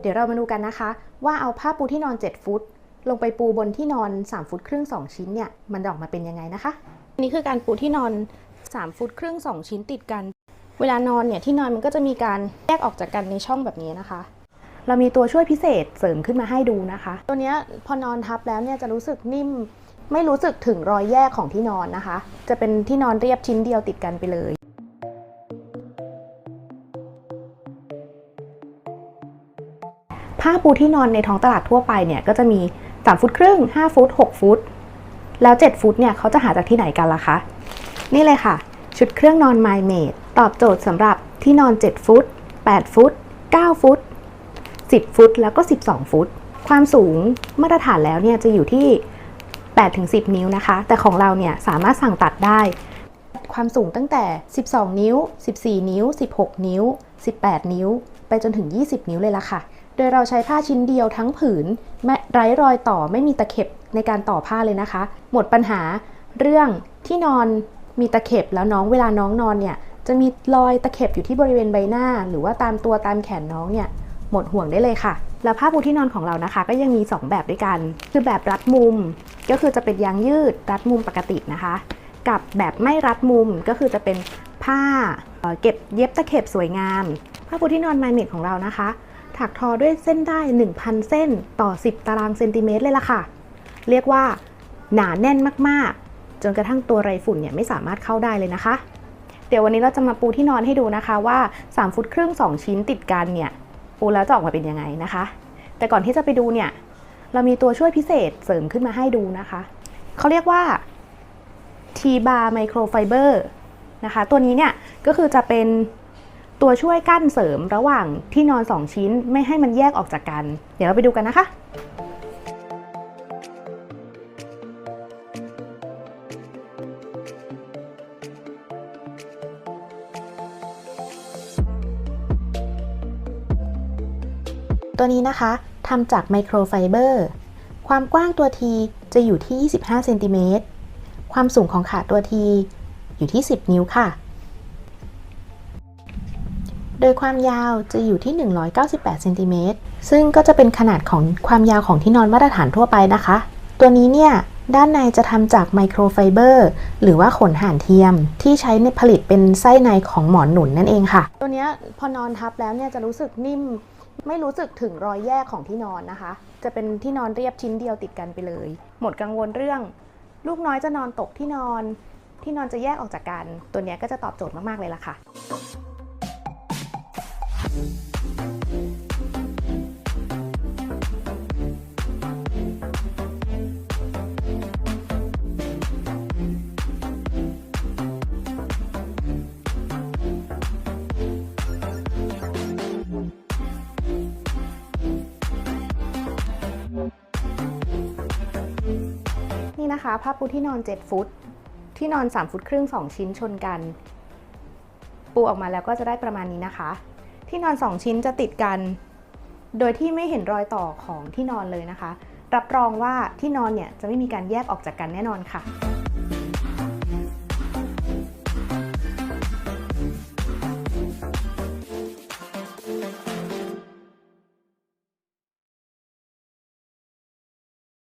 เดี๋ยวเรามาดูกันนะคะ ว่าเอาผ้าปูที่นอน 7 ฟุต ลงไปปูบนที่นอน 3 ฟุตครึ่ง 2 ชิ้นเนี่ย มันจะออกมาเป็นยังไงนะคะอันนี้คือการปูที่นอน 3 ฟุตครึ่ง 2 ชิ้นติดกัน เวลานอนเนี่ยที่นอนมันก็จะมีการแยกออกจากกันในช่องแบบนี้นะคะ เรามีตัวช่วยพิเศษเสริมขึ้นมาให้ดูนะคะ ตัวเนี้ยพอนอนทับแล้วเนี่ยจะรู้สึกนิ่ม ไม่รู้สึกถึงรอยแยกของที่นอนนะคะ จะเป็นที่นอนเรียบชิ้นเดียวติดกันไปเลยผ้าปูที่นอนในท้องตลาดทั่วไปเนี่ยก็จะมี 3 ฟุตครึ่ง 5 ฟุต 6 ฟุต แล้ว 7 ฟุตเนี่ยเขาจะหาจากที่ไหนกันล่ะคะ นี่เลยค่ะ ชุดเครื่องนอน My Made ตอบโจทย์สำหรับที่นอน 7 ฟุต 8 ฟุต 9 ฟุต 10 ฟุต แล้วก็ 12 ฟุต ความสูงมาตรฐานแล้วเนี่ยจะอยู่ที่ 8-10 นิ้วนะคะ แต่ของเราเนี่ยสามารถสั่งตัดได้ ความสูงตั้งแต่ 12 นิ้ว 14 นิ้ว 16 นิ้ว 18 นิ้ว ไปจนถึง 20 นิ้วเลยละค่ะ โดยเราใช้ผ้าชิ้นเดียวทั้งผืนไม่ไร้รอยต่อไม่มีตะเข็บในการต่อผ้าเลยนะคะ หมดปัญหาเรื่องที่นอนมีตะเข็บแล้วน้องเวลาน้องนอนเนี่ยจะมีรอยตะเข็บอยู่ที่บริเวณใบหน้า หรือว่าตามตัวตามแขนน้องเนี่ยหมดห่วงได้เลยค่ะ แล้วผ้าปูที่นอนของเรานะคะ ก็ยังมี 2 แบบด้วยกัน คือแบบรัดมุม ก็คือจะเป็นยางยืดรัดมุมปกตินะคะ กับแบบไม่รัดมุมก็คือจะเป็นผ้าเอ่อเก็บเย็บตะเข็บสวยงาม ผ้าปูที่นอนไมเมดของเรานะคะ ถักทอด้วยเส้นได้ 1,000 เส้นต่อ 10 ตารางเซนติเมตรเลยล่ะค่ะ เรียกว่าหนาแน่นมากๆ จนกระทั่งตัวไรฝุ่นเนี่ยไม่สามารถเข้าได้เลยนะคะ เดี๋ยววันนี้เราจะมาปูที่นอนให้ดูนะคะว่า 3 ฟุตครึ่ง 2 ชิ้นติดกันเนี่ยปูแล้วจะออกมาเป็นยังไงนะคะ แต่ก่อนที่จะไปดูเนี่ย เรามีตัวช่วยพิเศษเสริมขึ้นมาให้ดูนะคะ เขาเรียกว่า T-bar microfiber นะคะ ตัวนี้เนี่ยก็คือจะเป็นตัวช่วยกั้นเสริมระหว่างที่นอน 2 ชิ้นไม่ให้มันแยกออกจากกัน เดี๋ยวเราไปดูกันนะคะตัวนี้นะคะ ทำจากไมโครไฟเบอร์ ความกว้างตัวทีจะอยู่ที่ 25 เซนติเมตร ความสูงของขาตัวทีอยู่ที่ 10 นิ้วค่ะ โดยความยาวจะอยู่ที่ 198 เซนติเมตร ซึ่งก็จะเป็นขนาดของความยาวของที่นอนมาตรฐานทั่วไปนะคะ ตัวนี้เนี่ยด้านในจะทำจากไมโครไฟเบอร์หรือว่าขนห่านเทียม ที่ใช้ในผลิตเป็นไส้ในของหมอนหนุนนั่นเองค่ะ ตัวนี้พอนอนทับแล้วเนี่ยจะรู้สึกนิ่ม ไม่รู้สึกถึงรอยแยกของที่นอนนะคะ จะเป็นที่นอนเรียบชิ้นเดียวติดกันไปเลย หมดกังวลเรื่อง ลูกน้อยจะนอนตกที่นอน ที่นอนจะแยกออกจากกัน ตัวนี้ก็จะตอบโจทย์มาก ๆ เลยล่ะค่ะ นะคะผ้าปูที่นอน 7 ฟุต ที่นอน 3 ฟุตครึ่ง 2 ชิ้นชนกัน ปูออกมาแล้วก็จะได้ประมาณนี้นะคะ ที่นอน 2 ชิ้นจะติดกัน โดยที่ไม่เห็นรอยต่อของที่นอนเลยนะคะ รับรองว่าที่นอนเนี่ยจะไม่มีการแยกออกจากกันแน่นอนค่ะ